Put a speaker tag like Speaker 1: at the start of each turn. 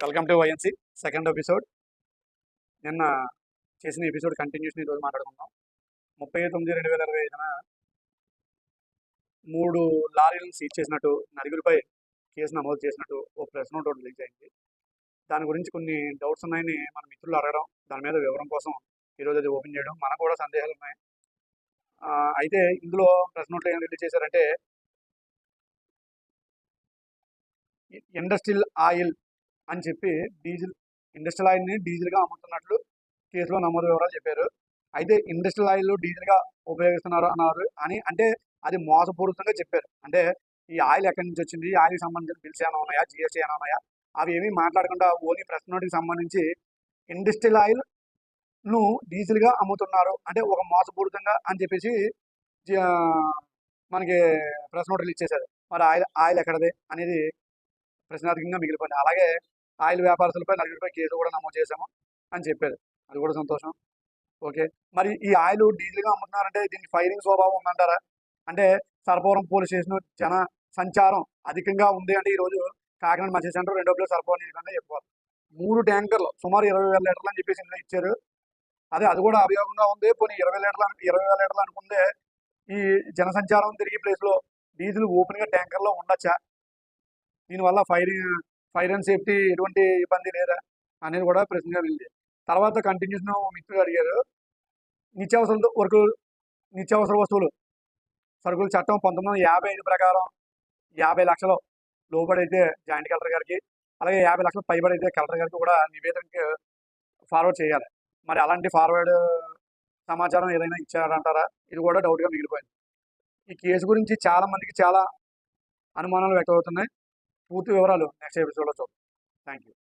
Speaker 1: Welcome to YNC second episode నిన్న చేసిన episode continuation ఈరోజు మాట్లాడుకుందాం. ముప్పై తొమ్మిది రెండు వేల ఇరవై ఐదున మూడు లారీలను సీజ్ చేసినట్టు నలుగురిపై కేసు నమోదు చేసినట్టు ఓ ప్రెస్ నోట్ ఒకటి రిలీజ్ అయింది. దాని గురించి కొన్ని డౌట్స్ ఉన్నాయని మన మిత్రులు అడగడం దాని మీద వివరం కోసం ఈరోజు అది ఓపెన్ చేయడం మనకు కూడా సందేహాలు ఉన్నాయి. అయితే ఇందులో ప్రెస్ నోట్లో ఏం రిలీజ్ చేశారంటే ఇండస్ట్రియల్ ఆయిల్ అని చెప్పి డీజిల్ ఇండస్ట్రియల్ ఆయిల్ని డీజిల్గా అమ్ముతున్నట్లు కేసులో నమోదు వివరాలు చెప్పారు. అయితే ఇండస్ట్రియల్ ఆయిల్ డీజిల్గా ఉపయోగిస్తున్నారు అన్నారు అని అంటే అది మోసపూరితంగా చెప్పారు. అంటే ఈ ఆయిల్ ఎక్కడి నుంచి వచ్చింది? ఈ ఆయిల్కి సంబంధించిన బిల్స్ ఏమైనా ఉన్నాయా? జిఎస్టీ ఏమైనా ఉన్నాయా? అవి ఏమీ మాట్లాడకుండా ఓన్లీ ప్రెస్ నోట్కి సంబంధించి ఇండస్ట్రియల్ ఆయిల్ను డీజిల్గా అమ్ముతున్నారు. అంటే ఒక మోసపూరితంగా అని చెప్పేసి మనకి ప్రెస్ నోట్లు రిలీజ్ మరి ఆయిల్ ఆయిల్ ఎక్కడది? అనేది ప్రశ్నార్థకంగా మిగిలిపోయింది. అలాగే ఆయిల్ వ్యాపారస్తులపై నలుగురిపై కేసు కూడా నమోదు చేశాము అని చెప్పారు. అది కూడా సంతోషం. ఓకే. మరి ఈ ఆయిల్ డీజిల్గా అమ్ముతున్నారంటే దీనికి ఫైరింగ్ స్వభావం ఉందంటారా? అంటే సర్పవరం పోలీస్ స్టేషన్ జన సంచారం అధికంగా ఉంది అంటే ఈరోజు కాకినాడ మత్స్య సెంటర్ రెండో ప్లేస్ సర్పవరం నియోజకవర్గంగా చెప్పుకోవాలి. మూడు ట్యాంకర్లు సుమారు ఇరవై వేల లీటర్లు అని చెప్పేసి ఇచ్చారు. అదే అది కూడా అభియోగంగా ఉంది. పోనీ ఇరవై లీటర్లు ఇరవై వేల లీటర్లు అనుకుందే ఈ జనసంచారం తిరిగే ప్లేస్లో డీజిల్ ఓపెన్గా ట్యాంకర్లో ఉండొచ్చా? దీనివల్ల ఫైరింగ్ ఫైర్ అండ్ సేఫ్టీ ఎటువంటి ఇబ్బంది లేదా అనేది కూడా ప్రశ్నగా వెళ్ళింది. తర్వాత కంటిన్యూషన్ మిత్రులు అడిగారు నిత్యావసర వరకు నిత్యావసర వస్తువులు సరుకుల చట్టం పంతొమ్మిది వందల యాభై ఐదు ప్రకారం యాభై లక్షలు లోబడైతే జాయింట్ కలెక్టర్ గారికి అలాగే యాభై లక్షలు పైబడైతే కలెక్టర్ గారికి కూడా నివేదనకి ఫార్వర్డ్ చేయాలి. మరి అలాంటి ఫార్వర్డ్ సమాచారం ఏదైనా ఇచ్చారంటారా? ఇది కూడా డౌట్గా మిగిలిపోయింది. ఈ కేసు గురించి చాలా మందికి చాలా అనుమానాలు వ్యక్తమవుతున్నాయి. పూర్తి వివరాలు నెక్స్ట్ ఎపిసోడ్లో చూద్దాం థ్యాంక్ యూ